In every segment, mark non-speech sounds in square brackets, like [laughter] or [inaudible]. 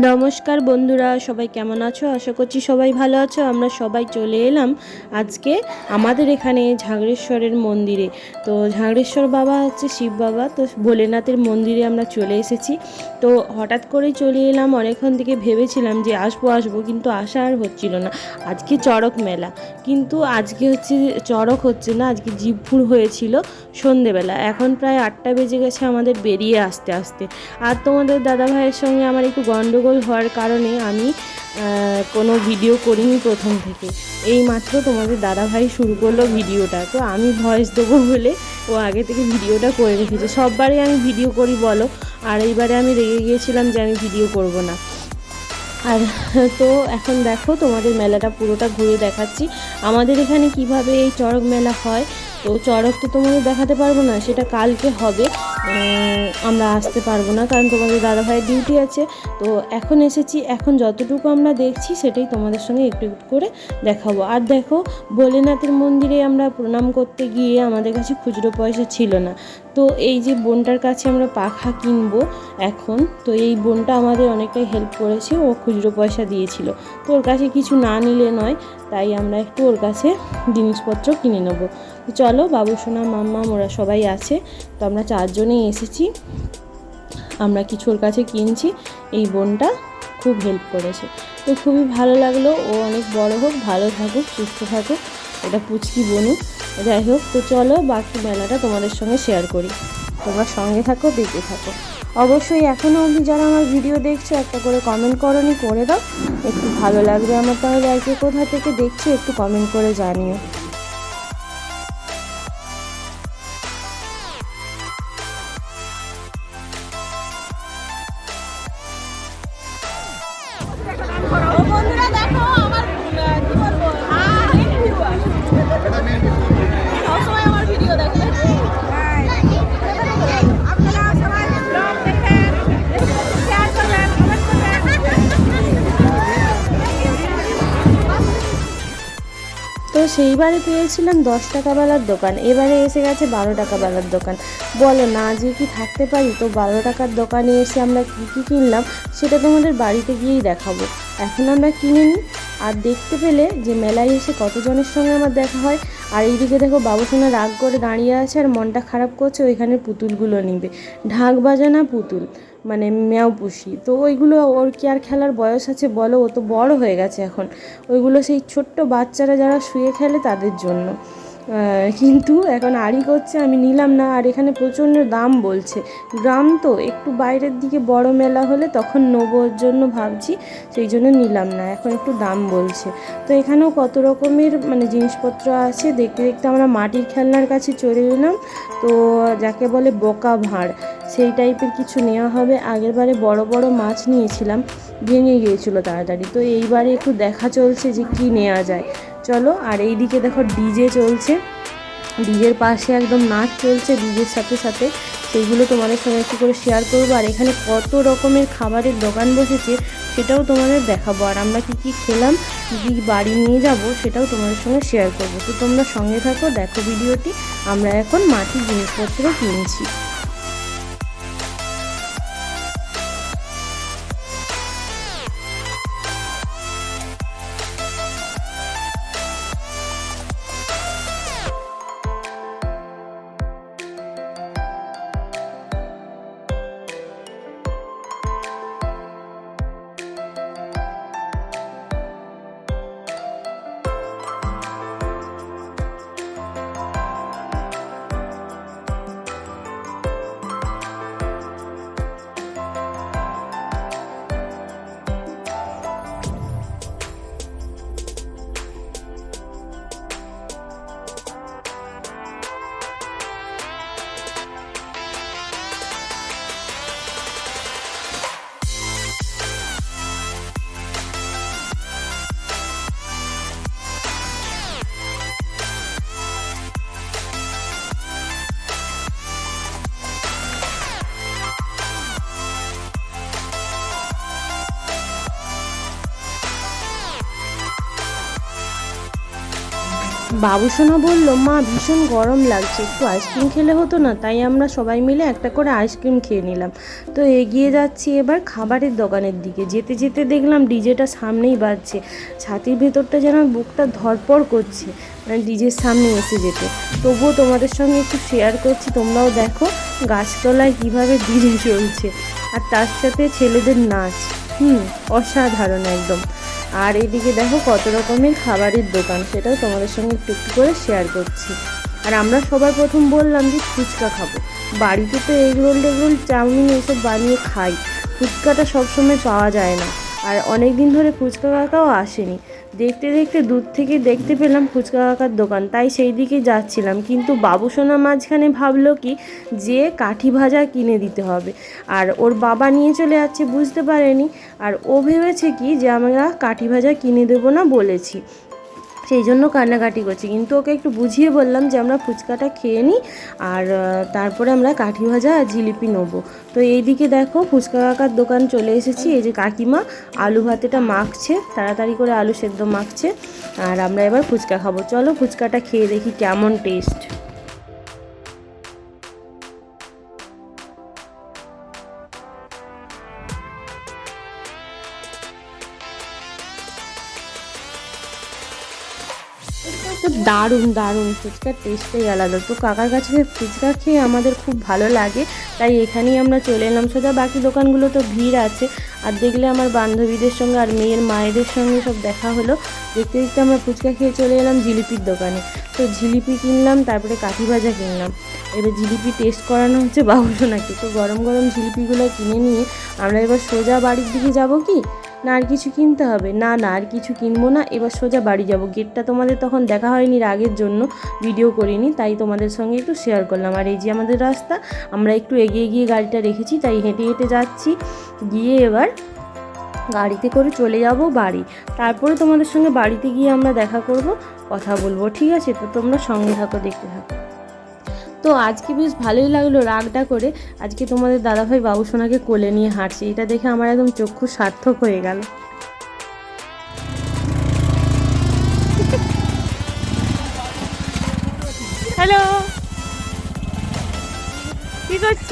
নমস্কার বন্ধুরা, সবাই কেমন আছো? আশা করছি সবাই ভালো আছো। আমরা সবাই চলে এলাম আজকে আমাদের এখানে ঝাগড়েশ্বরের মন্দিরে। তো ঝাগড়েশ্বর বাবা হচ্ছে শিব বাবা, তো ভোলেনাথের মন্দিরে আমরা চলে এসেছি। তো হঠাৎ করেই চলে এলাম, অনেকক্ষণ থেকে ভেবেছিলাম যে আসব আসব, কিন্তু আসা আর হচ্ছিল না। আজকে চড়ক মেলা। কিন্তু আজকে হচ্ছে চড়ক হচ্ছে না, আজকে জিভপুর হয়েছিল সন্ধেবেলা। এখন প্রায় আটটা বেজে গেছে আমাদের বেরিয়ে আসতে আসতে। আর তোমাদের দাদা ভাইয়ের সঙ্গে আমার একটু গন্ডগোল হওয়ার কারণে আমি কোনো ভিডিও করিনি প্রথম থেকে। এই মাত্র তোমাদের দাদা ভাই শুরু করল ভিডিওটা। তো আমি ভয়েস দেবো বলে ও আগে থেকে ভিডিওটা করে রেখেছে। সববারই আমি ভিডিও করি বলো, আর এইবারে আমি রেগে গিয়েছিলাম যে আমি ভিডিও করব না। আর তো এখন দেখো তোমাদের মেলাটা পুরোটা ঘুরে দেখাচ্ছি। আমাদের এখানে কীভাবে এই চড়ক মেলা হয়? তো চড়ক তো তোমাদের দেখাতে পারব না, সেটা কালকে হবে। আমরা আসতে পারব না, কারণ তোমাদের দাদা ভাইয়ের ডিউটি আছে। তো এখন এসেছি, এখন যতটুকু আমরা দেখছি সেটাই তোমাদের সঙ্গে একটু একটু করে দেখাবো। আর দেখো, ভোলেনাথের মন্দিরে আমরা প্রণাম করতে গিয়ে আমাদের কাছে খুচরো পয়সা ছিল না। তো এই যে বোনটার কাছে আমরা পাখা কিনবো এখন, তো এই বোনটা আমাদের অনেকটাই হেল্প করেছে, ও খুচরো পয়সা দিয়েছিল। তো ওর কাছে কিছু না নিলে নয়, তাই আমরা একটু ওর কাছে জিনিসপত্র কিনে নেব। তো চলো বাবু, সোনা, মাম্মা, ওরা সবাই আছে, তো আমরা চারজনেই এসেছি। আমরা কিছু ওর কাছে কিনছি, এই বোনটা খুব হেল্প করেছে। তো খুবই ভালো লাগল, ও অনেক বড় হোক, ভালো থাকুক, সুস্থ থাকুক, এটা পুচকি বনু যাই হোক, তো চলো বাকি মেলাটা তোমাদের সঙ্গে শেয়ার করি। তোমরা সঙ্গে থাকো, দেখতে থাকো। অবশ্যই এখনও অবধি যারা আমার ভিডিও দেখছ, একটা করে কমেন্ট করো করনি, করে দাও। একটু ভালো লাগবে আমার তাহলে, আর কোথা থেকে দেখছ, একটু কমেন্ট করে জানিও। বন্ধুরা তো সেইবারে পেয়েছিলাম দশ টাকা বেলার দোকান। এবারে এসে গেছে বারো টাকা বেলার দোকান। বলো না, যে কি থাকতে পারি? তো বারো টাকার দোকানে এসে আমরা কী কী কিনলাম, সেটা তোমাদের বাড়িতে গিয়েই দেখাবো। এখন আমরা কিনে নিই। আর দেখতে পেলে যে মেলায় এসে কতজনের সঙ্গে আমার দেখা হয়। আর এইদিকে দেখো বাবুসোনা রাগ করে দাঁড়িয়ে আছে আর মনটা খারাপ করছে, ওইখানে পুতুলগুলো নিবে। ঢাক বাজানা পুতুল। মানে ম্যাও পুষি। তো ওইগুলো ওর কি আর খেলার বয়স আছে বলো? ও তো বড় হয়ে গেছে এখন। ওইগুলো সেই ছোট্ট বাচ্চারা যারা শুয়ে খেলে তাদের জন্য। কিন্তু এখন আড়ি করছে আমি নিলাম না, আর এখানে প্রচণ্ড দাম বলছে। গ্রাম তো, একটু বাইরের দিকে বড় মেলা হলে তখন নেবোর জন্য ভাবছি, সেই জন্য নিলাম না, এখন একটু দাম বলছে। তো এখানেও কত রকমের মানে জিনিসপত্র আছে, দেখতে দেখতে আমরা মাটির খেলনার কাছে চলে এলাম। তো যাকে বলে বোকা ভাঁড়, সেই টাইপের কিছু নেওয়া হবে। আগের বারে বড় বড় মাছ নিয়েছিলাম, ভেঙে গিয়েছিল তাড়াতাড়ি। তো এইবারে একটু দেখা চলছে যে কী নেওয়া যায়। চলো, আর এইদিকে দেখো ডিজে চলছে। ডিজের পাশে একদম নাচ চলছে ডিজের সাথে সাথে। সেইগুলো তোমাদের সঙ্গে একটু করে শেয়ার করব। আর এখানে কত রকমের খাবারের দোকান বসেছে সেটাও তোমাদের দেখাবো। আর আমরা কী কী খেলাম, কী বাড়ি নিয়ে যাব সেটাও তোমাদের সঙ্গে শেয়ার করব। তো তোমরা সঙ্গে থাকো, দেখো ভিডিওটি। আমরা এখন মাটির জিনিসপত্র কিনছি। বাবুসোনা বলল, মা, ভীষণ গরম লাগছে, একটু আইসক্রিম খেলে হতো না, তাই আমরা সবাই মিলে একটা করে আইসক্রিম খেয়ে নিলাম। তো এগিয়ে যাচ্ছি এবার খাবারের দোকানের দিকে। যেতে যেতে দেখলাম ডিজেটা সামনেই বাজছে, ছাতির ভেতরটা যেন বুকটা ধরপড় করছে মানে ডিজের সামনে এসে যেতে। তবুও তোমাদের সঙ্গে একটু শেয়ার করছি, তোমরাও দেখো গাছতলায় কীভাবে ডিজে চলছে। আর তার সাথে ছেলেদের নাচ, হুম, অসাধারণ একদম। আর এদিকে দেখো কত রকমের খাবারের দোকান, সেটাও তোমাদের সঙ্গে একটু একটু করে শেয়ার করছি। আর আমরা সবার প্রথম বললাম যে ফুচকা খাব। বাড়িতে তো এগ রোল টেগ রোল চাউমিন এসব বানিয়ে খাই। ফুচকাটা সবসময় পাওয়া যায় না। আর অনেক দিন ধরে ফুচকা কাকাও আসেনি। দেখতে দেখতে দূর থেকে দেখতে পেলাম ফুচকা কাকার দোকান, তাই সেই দিকে যাচ্ছিলাম। কিন্তু বাবুসোনা মাঝখানে ভাবলো কি, যে কাঠি ভাজা কিনে দিতে হবে। আর ওর বাবা নিয়ে চলে যাচ্ছে বুঝতে পারেনি। আর ও ভেবেছে কি, যে আমরা কাঠি ভাজা কিনে দেবো না বলেছি। সেই জন্য কান্নাকাটি করছে। কিন্তু ওকে একটু বুঝিয়ে বললাম যে আমরা ফুচকাটা খেয়ে নিই আর তারপরে আমরা কাঠি ভাজা আর জিলিপি নেব। তো এইদিকে দেখো ফুচকা কাকার দোকান চলে এসেছি, এই যে কাকিমা আলু ভাতেটা মাখছে, তাড়াতাড়ি করে আলু সেদ্ধ মাখছে, আর আমরা এবার ফুচকা খাব। চলো ফুচকাটা খেয়ে দেখি কেমন টেস্ট তো দারুণ দারুণ। ফুচকার টেস্টটাই আলাদা। তো কাকার কাছে ফুচকা খেয়ে আমাদের খুব ভালো লাগে। তাই এখানেই আমরা চলে এলাম। সোজা বাকি দোকানগুলো তো ভিড় আছে। আর দেখলে আমার বান্ধবীদের সঙ্গে আর মেয়ের মায়েদের সঙ্গে সব দেখা হলো। দেখতে দেখতে আমরা ফুচকা খেয়ে চলে এলাম জিলিপির দোকানে। তো জিলিপি কিনলাম, তারপরে কাঠি ভাজা কিনলাম। এবার জিলিপি টেস্ট করানো হচ্ছে বাবুসোনাকে তো গরম গরম জিলিপিগুলো কিনে নিয়ে আমরা এবার সোজা বাড়ির দিকে যাব কি? না, আর কিছু কিনতে হবে। না না, আর কিছু কিনবো না। এবার সোজা বাড়ি যাব। গেটটা তোমাদের তখন দেখা হয়নি রাগের জন্য। ভিডিও করিনি, তাই তোমাদের সঙ্গে একটু শেয়ার করলাম। আর এই যে আমাদের রাস্তা, আমরা একটু এগিয়ে গিয়ে গাড়িটা রেখেছি, তাই হেঁটে হেঁটে যাচ্ছি। গিয়ে এবার গাড়িতে করে চলে যাব বাড়ি। তারপরে তোমাদের সঙ্গে বাড়িতে গিয়ে আমরা দেখা করব, কথা বলব। ঠিক আছে? তো তোমরা সঙ্গে থাকো, দেখতে থাকো। তো আজকে বেশ ভালোই লাগল রাগটা করে। আজকে তোমাদের দাদাভাই বাবু সোনাকে কোলে নিয়ে হাঁটছে। এটা দেখে আমার একদম চক্ষু সার্থক হয়ে গেল। হ্যালো। কি করছ?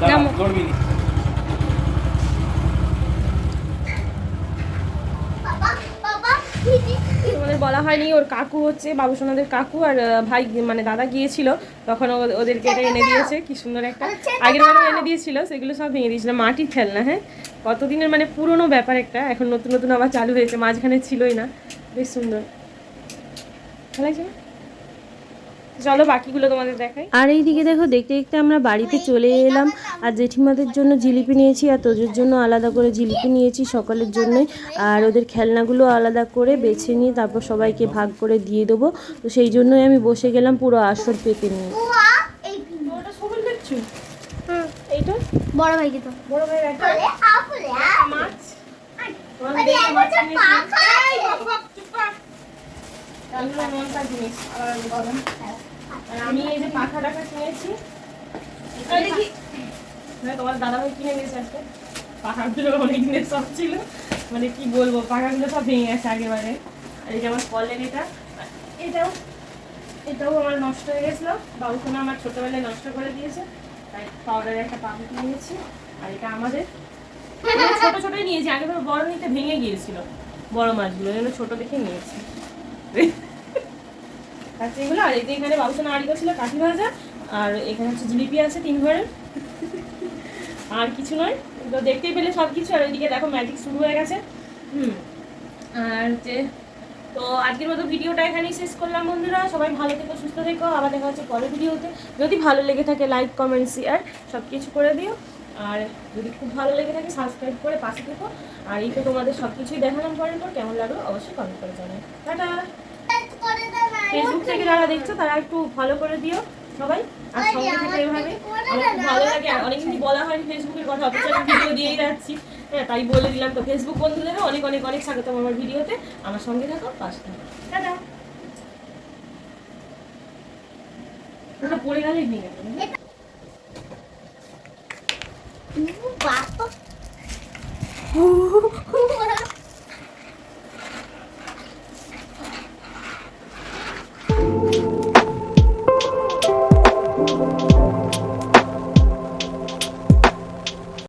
দাঁড়া, দৌড়বি নি। বলা হয়নি। ওর কাকু হচ্ছে বাবুসোনাদের কাকু আর ভাই মানে দাদা গিয়েছিল। তখন ওদেরকে এটা এনে দিয়েছে। কি সুন্দর একটা আগের বারও এনে দিয়েছিল। সেগুলো সব ভেঙে দিয়েছিল। মাটির খেলনা হ্যাঁ? কতদিনের মানে পুরনো ব্যাপার একটা। এখন নতুন নতুন আবার চালু হয়েছে। মাঝখানে ছিলই না। বেশ সুন্দর। ভালো লাগছে? চলো বাকিগুলো তোমাদের দেখাই। আর এইদিকে দেখো দেখতে দেখতে আমরা বাড়িতে চলে এলাম। আর জেঠিমাদের জন্য জিলিপি নিয়েছি আর তোজোর জন্য আলাদা করে জিলিপি নিয়েছি সকলের জন্যই। আর ওদের খেলনাগুলো আলাদা করে বেছে নিয়ে তারপর সবাইকে ভাগ করে দিয়ে দেবো। তো সেই জন্যই আমি বসে গেলাম পুরো আসর পেতে নিয়ে। হ্যাঁ এইটা? বড় ভাইকে তো। বড় মাছ। পাখা জিনিস। আর আমি এই যে পাখা টাখা কিনেছি তোমার কিনে দিয়েছে আজকে? পাখাগুলো অনেক দিনের সব ছিল। মানে কি বলব পাখাগুলো সব ভেঙে গেছে আগেবারে। আর এই যে আমার কলের এটা এটাও এটাও আমার নষ্ট হয়ে গেছিল। বাবুখানা আমার ছোটবেলায় নষ্ট করে দিয়েছে। তাই পাউডারের একটা পাম্প নিয়েছি। আর এটা আমাদের। আমরা ছোট ছোটই নিয়েছি। আগে তো বড় নিতে ভেঙে গিয়েছিল। বড় মাছগুলো ছোট দেখে নিয়েছি। আচ্ছা এগুলো আর যে এখানে বাবুসোনা আড়ি ছিল কাঠি ভাজা। আর এখানে হচ্ছে জিলিপি আছে তিন ঘরের আর কিছু নয়। তো দেখতেই পেলে সব কিছু আর ওইদিকে দেখো ম্যাজিক শুরু হয়ে গেছে। হুম। আর হচ্ছে তো আজকের মতো ভিডিওটা এখানেই শেষ করলাম বন্ধুরা। সবাই ভালো থেকো, সুস্থ থেকো। আবার দেখা হচ্ছে পরের ভিডিওতে। যদি ভালো লেগে থাকে লাইক কমেন্ট শেয়ার সব কিছু করে দিও। আর যদি খুব ভালো লেগে থাকে সাবস্ক্রাইব করে পাশে থেকো। আর এই তো তোমাদের সব কিছুই দেখালাম পরের পর। কেমন লাগল অবশ্যই কমেন্ট করে জানাও। টাটা! ফেসবুক থেকে যারা দেখছ তারা একটু ফলো করে দিও সবাই। আর সঙ্গে থেকে এইভাবে আমার খুব ভালো লাগে অনেকদিন বলা হয়নি ফেসবুকের কথা অথচ আমি ভিডিও দিয়েই যাচ্ছি। হ্যাঁ তাই বলে দিলাম তো। ফেসবুক বন্ধুদেরও অনেক অনেক অনেক স্বাগত আমার ভিডিওতে আমার সঙ্গে থাকো পাশ থাকো। দাদা ওটা পড়ে গেলেই নিয়ে বাবা। [laughs]